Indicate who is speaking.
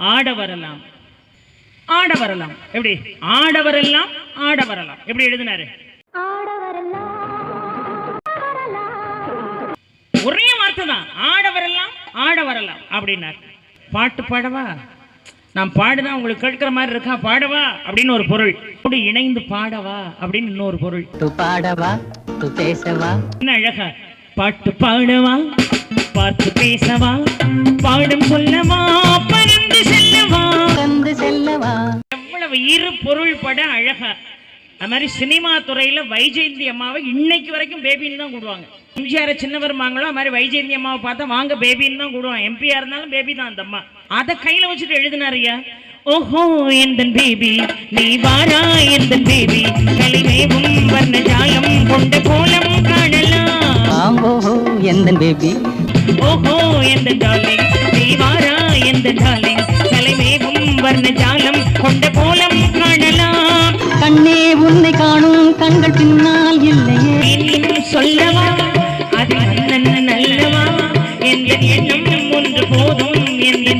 Speaker 1: ஆட வரலாம் ஆட வரலாம் எப்படி? ஆட வரலாம் ஆட வரலாம் எப்படி எழுதினாரு? ஒரே வார்த்தை தான். ஆட வரலாம் ஆட வரலாம் அப்படின்னார். பாட்டு பாடவா? நான் பாடுதான் உங்களுக்கு கேட்கிற மாதிரி இருக்கா? பாடவா? அப்படின்னு ஒரு பொருள். அப்படி இணைந்து பாடவா? அப்படின்னு இன்னொரு பொருள்.
Speaker 2: பாடவா? பேசவா?
Speaker 1: என்ன அழகா? பாட்டு பாடவா? பார்த்து பேசவா? பாடம் சொல்லவா? செல்லவா?
Speaker 2: கந்து செல்லவா?
Speaker 1: எவ்வளவு இரு பொருள் பட அழகா. அது மாதிரி சினிமா துறையில வைஜெயந்தி அம்மாவை இன்னைக்கு வரைக்கும் பேபின்னு தான் கூடுவாங்க. எம்ஜிஆர் சின்னவர் வாங்களோ அது மாதிரி வைஜெயந்தி அம்மாவை பார்த்தா வாங்க பேபின்னு தான் கூடுவாங்க. எம்பியா இருந்தாலும் பேபி தான் அந்த அம்மா. அதை கையில வச்சுட்டு எழுதினாருயா ஓஹோ எந்தன் பேபி நீ வாரா எந்தன் பேபி கலிமேவும் வர்ண ஜாலம் கொண்ட கோலம் காணலாம்.
Speaker 2: ஆம்போ எந்தன் பேபி
Speaker 1: ஓஹோ எந்த டார்லிங் நீ வாரா எந்த டார்லிங் கலைமேவும் வர்ண ஜாலம் கொண்ட கோலம் காணலாம்.
Speaker 2: கண்ணே உன்னை காணும் கண்கள் பின்னால் இல்லையே.
Speaker 1: சொல்லவா? அது நல்ல நல்லவா? எந்த எண்ணம் ஒன்று போதும் எந்த